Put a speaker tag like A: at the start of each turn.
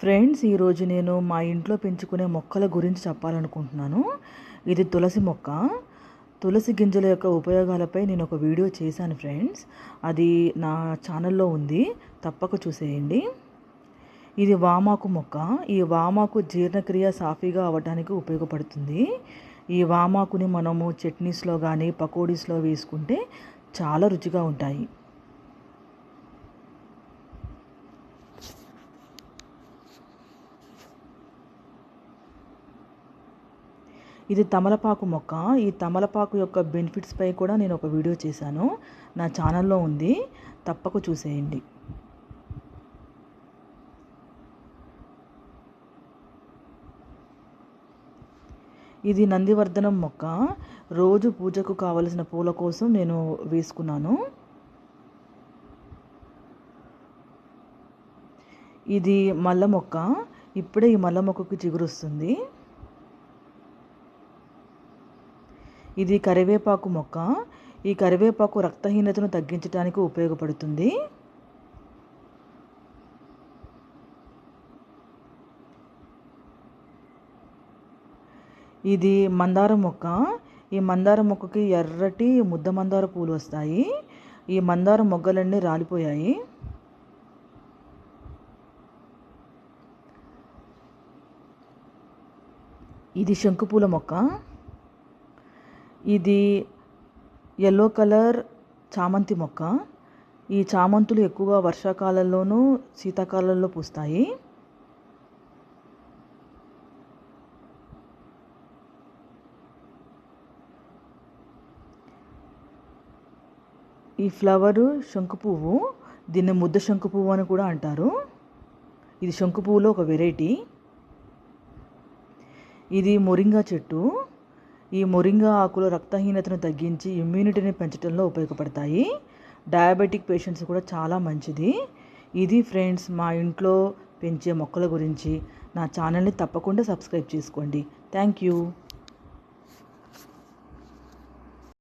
A: Friends ఈరోజు నేను మా ఇంట్లో పెంచుకునే మొక్కల గురించి చెప్పాలనుకుంటున్నాను. ఇది తులసి మొక్క. తులసి గింజల యొక్క ఉపయోగాలపై నేను ఒక వీడియో చేశాను ఫ్రెండ్స్. అది నా ఛానల్లో ఉంది. తప్పక చూసేయండి. ఇది వామాకు మొక్క. ఈ వామాకు జీర్ణక్రియ సాఫీగా అవ్వడానికి ఉపయోగపడుతుంది. ఈ వామాకుని మనము చట్నీస్లో కానీ పకోడీస్లో వేసుకుంటే చాలా రుచిగా ఉంటాయి. ఇది తమలపాకు మొక్క. ఈ తమలపాకు యొక్క బెనిఫిట్స్పై కూడా నేను ఒక వీడియో చేశాను. నా ఛానల్లో ఉంది. తప్పక చూసేయండి. ఇది నందివర్ధనం మొక్క. రోజు పూజకు కావలసిన పూల కోసం నేను వేసుకున్నాను. ఇది మల్ల మొక్క. ఇప్పుడే ఈ మల్ల మొక్కకు చిగురుస్తుంది. ఇది కరివేపాకు మొక్క. ఈ కరివేపాకు రక్తహీనతను తగ్గించడానికి ఉపయోగపడుతుంది. ఇది మందారం మొక్క. ఈ మందారం మొక్కకి ఎర్రటి ముద్ద మందార పూలు వస్తాయి. ఈ మందారం మొగ్గలన్నీ రాలిపోయాయి. ఇది శంకుపూల మొక్క. ఇది ఎల్లో కలర్ చామంతి మొక్క. ఈ చామంతులు ఎక్కువగా వర్షాకాలంలోనూ శీతాకాలంలో పూస్తాయి. ఈ ఫ్లవరు శంకు పువ్వు. దీన్ని ముద్ద శంకు పువ్వు అని కూడా అంటారు. ఇది శంకు పువ్వులో ఒక వెరైటీ ఇది మొరింగా చెట్టు. ఈ మొరింగా ఆకులు రక్తహీనతను తగ్గించి ఇమ్యూనిటీని పెంచడంలో ఉపయోగపడతాయి. డయాబెటిక్ పేషెంట్స్ కూడా చాలా మంచిది. ఇది ఫ్రెండ్స్ మా ఇంట్లో పెంచే మొక్కల గురించి. నా ఛానల్ని తప్పకుండా సబ్స్క్రైబ్ చేసుకోండి. Thank you